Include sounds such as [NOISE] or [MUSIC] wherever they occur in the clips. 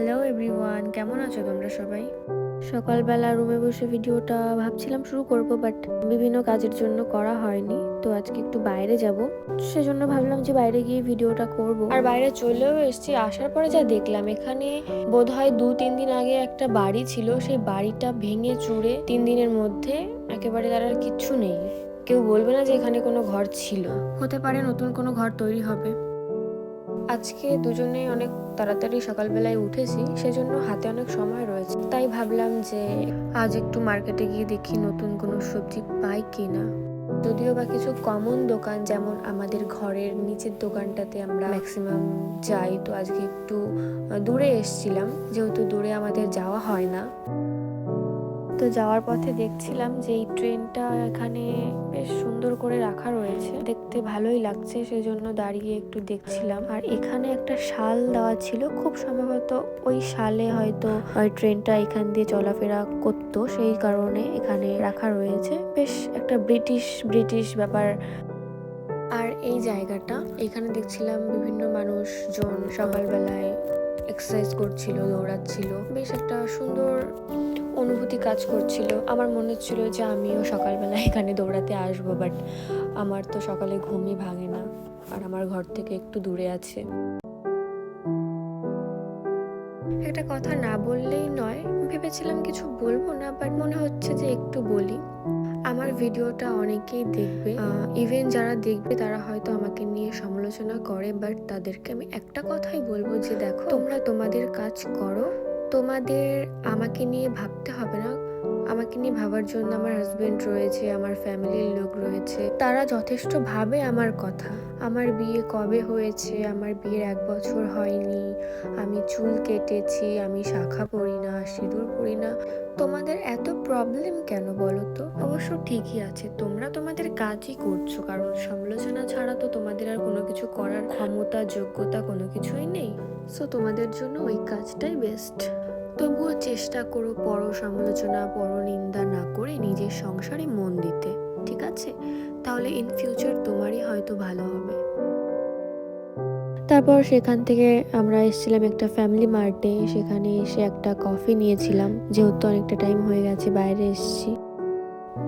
Hello everyone কেমন আছো তোমরা সবাই? সকালবেলা রুমে বসে ভিডিওটা ভাবছিলাম শুরু করব বাট বিভিন্ন কাজের জন্য করা হয়নি, তো আজকে একটু বাইরে যাব। সেজন্য ভাবলাম যে বাইরে গিয়ে ভিডিওটা করব। আর বাইরে চলেও এসেছি, আসার পরে যা দেখলাম, এখানে বোধ হয় দু তিন দিন আগে একটা বাড়ি ছিল, সেই বাড়িটা ভেঙে চুড়ে তিন দিনের মধ্যে একেবারে তার আর কিচ্ছু নেই। কেউ বলবে না যে এখানে কোনো ঘর ছিল। হতে পারে নতুন কোনো ঘর তৈরি হবে। আজকে দুজনেই অনেক তাড়াতাড়ি সকালবেলায় উঠেছি, সেজন্য হাতে অনেক সময় রয়েছে। তাই ভাবলাম যে আজ একটু মার্কেটে গিয়ে দেখি নতুন কোনো সবজি পাই কিনা। যদিও বা কিছু কমন দোকান, যেমন আমাদের ঘরের নিচের দোকানটাতে আমরা ম্যাক্সিমাম যাই, তো আজকে একটু দূরে এসছিলাম। যেহেতু দূরে আমাদের যাওয়া হয় না। তো যাওয়ার পথে দেখছিলাম যে এই ট্রেনটা এখানে বেশ সুন্দর করে রাখা রয়েছে। দেখতে ভালোই লাগছে, সেজন্য দাঁড়িয়ে একটু দেখছিলাম। আর এখানে একটা শাল দেওয়া ছিল, খুব সম্ভবত ওই শালে হয়তো ওই ট্রেনটা এখান দিয়ে চলাফেরা করতো, সেই কারণে এখানে রাখা রয়েছে। বেশ একটা ব্রিটিশ ব্রিটিশ ব্যাপার। আর এই জায়গাটা, এখানে দেখছিলাম বিভিন্ন মানুষজন সকালবেলায় এক্সারসাইজ করছিল, দৌড়াচ্ছিল। বেশ একটা সুন্দর অনুভূতি কাজ করছিল। আমার মনে হচ্ছিল যে আমিও সকালবেলা [LAUGHS] এখানে দৌড়াতে আসব বাট আমার তো সকালে ঘুমই ভাঙে না। আর আমার ঘর থেকে একটু দূরে আছে। একটা কথা না বললেই নয়। ভেবেছিলাম কিছু বলব না বাট মনে হচ্ছে যে একটু বলি। আমার ভিডিওটা অনেকেই দেখবে। ইভেন যারা দেখবে, তারা হয়তো আমাকে নিয়ে সমালোচনা করে বাট তাদেরকে আমি একটা কথাই বলব যে দেখো, তোমরা তোমাদের কাজ করো। তোমাদের আমাকে নিয়ে ভাবতে হবে না। আমাকে নিয়ে ভাবার জন্য আমার হাজবেন্ড রয়েছে, আমার ফ্যামিলির লোক রয়েছে। তারা যথেষ্ট ভাবে আমার কথা। আমার বিয়ে কবে হয়েছে? আমার বিয়ের এক বছর হয়নি। আমি চুল কেটেছি, আমি শাখা পরি না, সিঁদুর পরি না। তোমাদের এত প্রবলেম কেন বলো তো? অবশ্য ঠিকই আছে, তোমরা তোমাদের কাজই করছ। কারণ সমালোচনা ছাড়া তো তোমাদের আর কোনো কিছু করার ক্ষমতা, যোগ্যতা কোনো কিছুই সো তোমাদের জন্য ওই কাজটাই বেস্ট তবুও চেষ্টা করো পর সমালোচনা পর নিন্দা না করে নিজের সংসারে মন দিতে, ঠিক আছে? তাহলে ইন ফিউচার তোমারই হয়তো ভালো হবে। তারপর সেখান থেকে আমরা এসেছিলাম একটা ফ্যামিলি মার্টে সেখানে এসে একটা কফি নিয়েছিলাম। যেহেতু অনেকটা টাইম হয়ে গেছে, বাইরে এসেছি।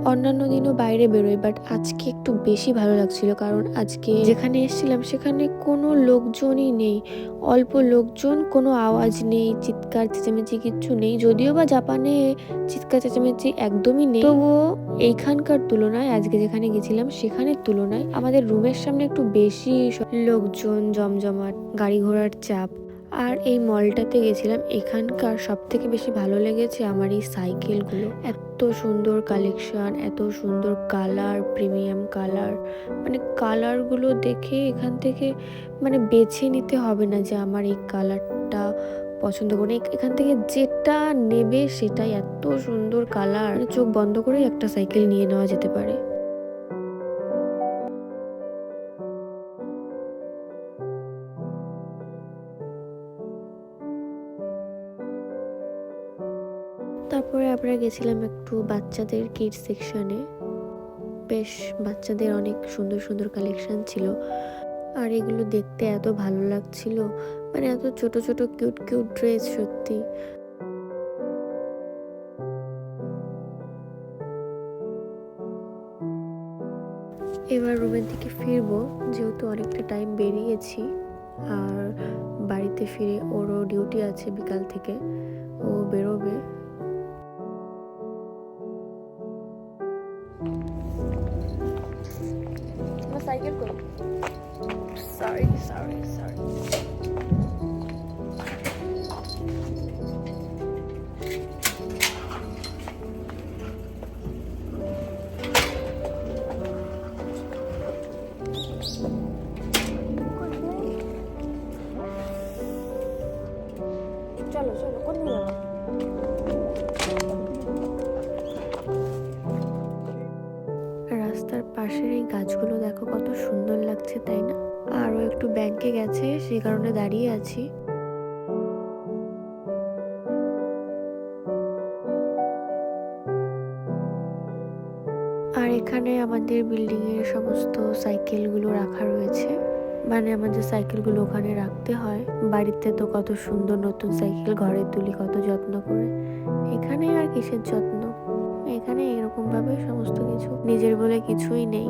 অন্যান্য দিনও বাইরে বেরোই বাট আজকে একটু বেশি ভালো লাগছিল কারণ আজকে যেখানে এসেছিলাম সেখানে কোনো লোকজনই নেই। অল্প লোকজন, কোনো আওয়াজ নেই, চিৎকার, চেঁচামেচি কিচ্ছু নেই। যদিও বা জাপানে চিৎকার, চেঁচামেচি একদমই নেই। তবুও এইখানকার তুলনায়, আজকে যেখানে গেছিলাম সেখানের তুলনায় আমাদের রুমের সামনে একটু বেশি লোকজন, জমজমাট, গাড়ি ঘোড়ার চাপ। আর এই মলটাতে গেছিলাম। এখানকার সব থেকে বেশি ভালো লেগেছে আমার এই সাইকেলগুলো। এত সুন্দর কালেকশন, এত সুন্দর কালার, প্রিমিয়াম কালার। মানে কালারগুলো দেখে এখান থেকে মানে বেছে নিতে হবে না যে আমার এই কালারটা পছন্দ করে এখান থেকে যেটা নেবে সেটাই। এত সুন্দর কালার। চোখ বন্ধ করেই একটা সাইকেল নিয়ে নেওয়া যেতে পারে। তারপরে আমরা গেছিলাম একটু বাচ্চাদের কিড সেকশনে বেশ, বাচ্চাদের অনেক সুন্দর সুন্দর কালেকশন ছিল। আর এগুলো দেখতে এত ভালো লাগছিল। মানে এত ছোট ছোট কিউট কিউট ড্রেস সত্যি। এবার রুমের দিকে ফিরবো, যেহেতু অনেকটা টাইম বেরিয়েছি। আর বাড়িতে ফিরে ওরও ডিউটি আছে বিকাল থেকে। ও বেরোবে। আমার সাইকেল কই সরি সরি সরি চলো চলো রাস্তার পাশের এই গাছগুলো দেখো কত সুন্দর লাগছে, তাই না? আরও একটু ব্যাংকে গেছে সেই কারণে দাঁড়িয়ে আছি। আর এখানে আমাদের বিল্ডিং এর সমস্ত সাইকেলগুলো রাখা রয়েছে। মানে আমাদের যে সাইকেলগুলো ওখানে রাখতে হয়। বাড়িতে তো কত সুন্দর নতুন সাইকেল ঘরে তুলি কত যত্ন করে। এখানে আর কিসের যত্ন? এখানে এরকম ভাবে সমস্ত কিছু নিজের বলে কিছুই নেই।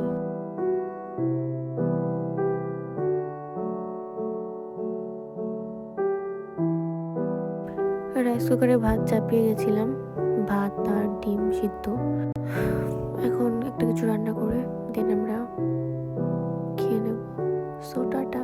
রাইস কুকারে ভাত চাপিয়ে গেছিলাম। ভাত আর ডিম সিদ্ধ। এখন একটা কিছু রান্না করে দেন আমরা খেয়ে নেব। সোটাটা